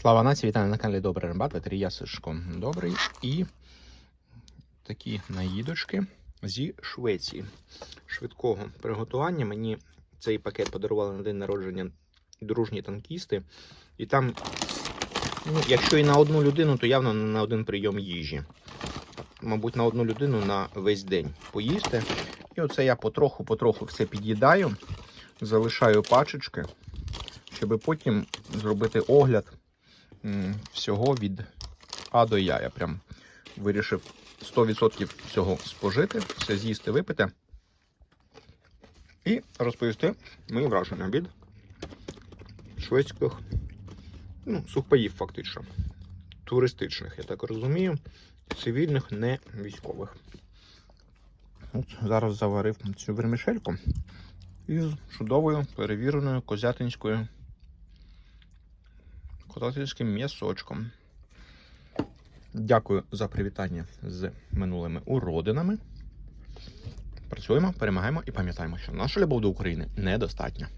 Слава нації, вітаю на каналі Добрий Рембат, ветері я Добрий і такі наїдочки зі Швеції. Швидкого приготування. Мені цей пакет подарували на день народження дружні танкісти. І там, ну, якщо і на одну людину, то явно не на один прийом їжі. Мабуть, на одну людину на весь день поїсти. І оце я потроху-потроху все під'їдаю, залишаю пачечки, щоб потім зробити огляд всього від А до Я. Я прям вирішив 100% всього спожити, все з'їсти, випити. І розповісти мої враження від шведських ну, сухпаїв, фактично. Туристичних, я так розумію, цивільних, не військових. От зараз заварив цю вермішельку із чудовою перевіреною козятинською котатинським м'ясочком. Дякую за привітання з минулими уродинами. Працюємо, перемагаємо і пам'ятаємо, що наша любов до України недостатня.